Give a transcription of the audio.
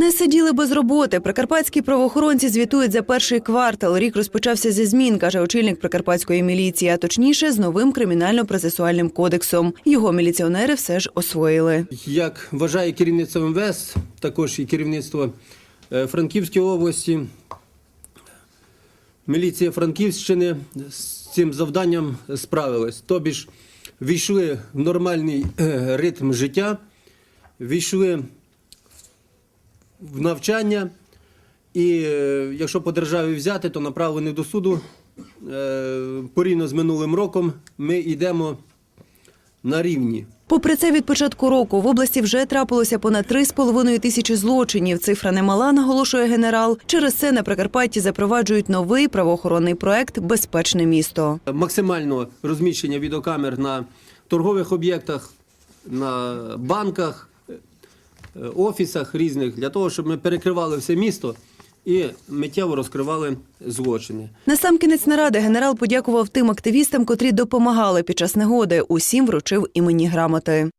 Не сиділи без роботи. Прикарпатські правоохоронці звітують за перший квартал. Рік розпочався зі змін, каже очільник прикарпатської міліції, а точніше з новим кримінально-процесуальним кодексом. Його міліціонери все ж освоїли. Як вважає керівництво МВС, також і керівництво е, Франківської області, міліція Франківщини з цим завданням справилась. Тобі ж війшли в нормальний е, ритм життя, війшли в навчання, і е, якщо по державі взяти, то направлені до суду е, порівняно з минулим роком ми йдемо на рівні. Попри це, від початку року в області вже трапилося понад 3,5 тисячі злочинів. Цифра немала, наголошує генерал. Через це на Прикарпатті запроваджують новий правоохоронний проект Безпечне місто. максимального розміщення відеокамер на торгових об'єктах, на банках, офісах різних, для того, щоб ми перекривали все місто і миттєво розкривали злочини. Насамкінець наради генерал подякував тим активістам, котрі допомагали під час негоди. Усім вручив імені грамоти.